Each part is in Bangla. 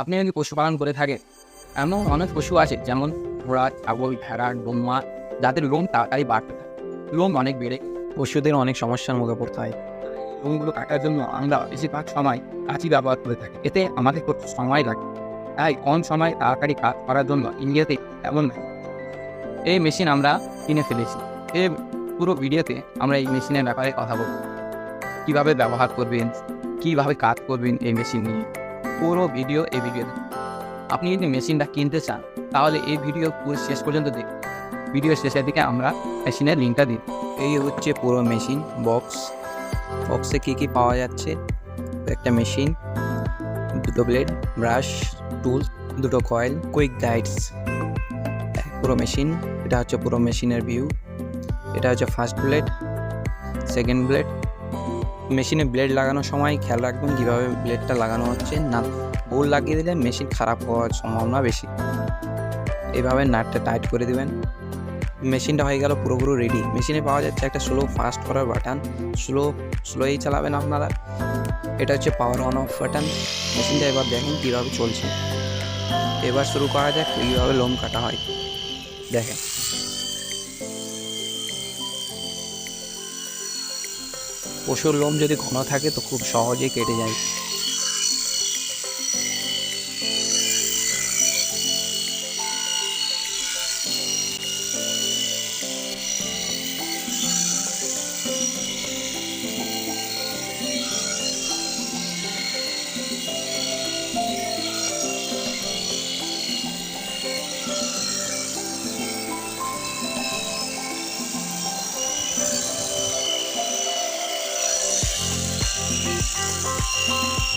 আপনি যদি পশুপালন করে থাকেন, এমন অনেক পশু আছে যেমন ঘোড়া, ছাগল, ভেড়া, ডোমা, যাদের লোম তাড়াতাড়ি বাড়তে থাকে। লোম অনেক বেড়ে পশুদের অনেক সমস্যার মুখে পড়তে হয়। লোমগুলো কাটার জন্য আমরা বেশিরভাগ সময় কাঁচি ব্যবহার করে থাকি। এতে আমাদের খুব সময় লাগে। তাই কম সময় তাড়াতাড়ি কাজ করার জন্য ইন্ডিয়াতে এমন এই মেশিন আমরা কিনে ফেলেছি। এই পুরো ভিডিওতে আমরা এই মেশিনের ব্যাপারে কথা বলব। কীভাবে ব্যবহার করবেন, কীভাবে কাজ করবেন এই মেশিন নিয়ে। পুরো ভিডিও এই ভিডিওতে। আপনি যদি মেশিনটা কিনতে চান, তাহলে এই ভিডিও পুরো শেষ পর্যন্ত দেখুন। ভিডিও শেষের দিকে আমরা মেশিনের লিঙ্কটা দিই। এই হচ্ছে পুরো মেশিন, বক্স। বক্সে কী কী পাওয়া যাচ্ছে? একটা মেশিন, দুটো ব্লেড, ব্রাশ, টুল, দুটো কয়েল, কুইক গাইডস। পুরো মেশিন, এটা হচ্ছে পুরো মেশিনের ভিউ। এটা হচ্ছে ফার্স্ট ব্লেড, সেকেন্ড ব্লেড মেশিনে ব্লেড লাগানোর সময় খেয়াল রাখবেন কীভাবে ব্লেডটা লাগানো হচ্ছে। না ভুল লাগিয়ে দিলে মেশিন খারাপ হওয়ার সম্ভাবনা বেশি। এভাবে নাটটা টাইট করে দিবেন। মেশিনটা হয়ে গেল পুরোপুরি রেডি মেশিনে পাওয়া যাচ্ছে একটা স্লো ফাস্ট করার বাটন স্লো স্লোই চালাবেন আপনারা। এটা হচ্ছে পাওয়ার অন অফ বাটন মেশিনটা এবার দেখেন কীভাবে চলছে। এবার শুরু করা যাক কীভাবে লোম কাটা হয়। দেখেন। পশুর লোম যদি ঘন থাকে তো খুব সহজেই কেটে যায়।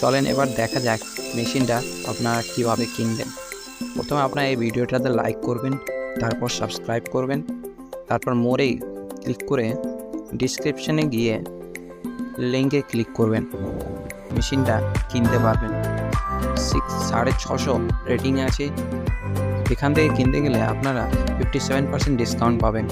চলেন, এবার দেখা যাক মেশিনটা আপনারা কীভাবে কিনবেন। প্রথমে আপনারা এই ভিডিওটাতে লাইক করবেন, তারপর সাবস্ক্রাইব করবেন, তারপর মোড়ে ক্লিক করে ডিসক্রিপশনে গিয়ে লিঙ্কে ক্লিক করবেন। মেশিনটা কিনতে পারবেন। সিক্স সাড়ে ছশো রেটিং আছে। এখান থেকে কিনতে গেলে আপনারা ফিফটি সেভেন পার্সেন্ট ডিসকাউন্ট পাবেন।